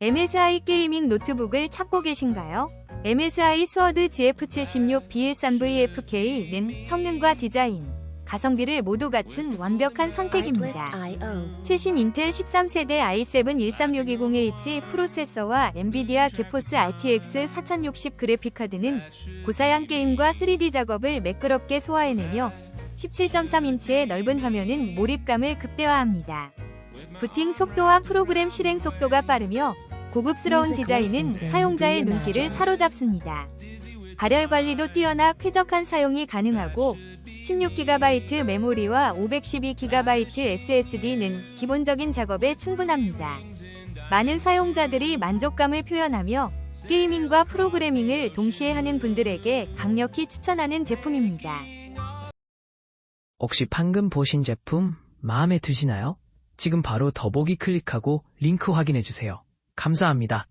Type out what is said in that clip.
MSI 게이밍 노트북을 찾고 계신가요? MSI 스워드 GF76 B13VFK는 성능과 디자인, 가성비를 모두 갖춘 완벽한 선택입니다. 최신 인텔 13세대 i7 13620H 프로세서와 엔비디아 게포스 RTX 4060 그래픽카드는 고사양 게임과 3D 작업을 매끄럽게 소화해내며 17.3인치의 넓은 화면은 몰입감을 극대화합니다. 부팅 속도와 프로그램 실행 속도가 빠르며 고급스러운 디자인은 사용자의 눈길을 사로잡습니다. 발열 관리도 뛰어나 쾌적한 사용이 가능하고 16GB 메모리와 512GB SSD는 기본적인 작업에 충분합니다. 많은 사용자들이 만족감을 표현하며 게이밍과 프로그래밍을 동시에 하는 분들에게 강력히 추천하는 제품입니다. 혹시 방금 보신 제품 마음에 드시나요? 지금 바로 더보기 클릭하고 링크 확인해주세요. 감사합니다.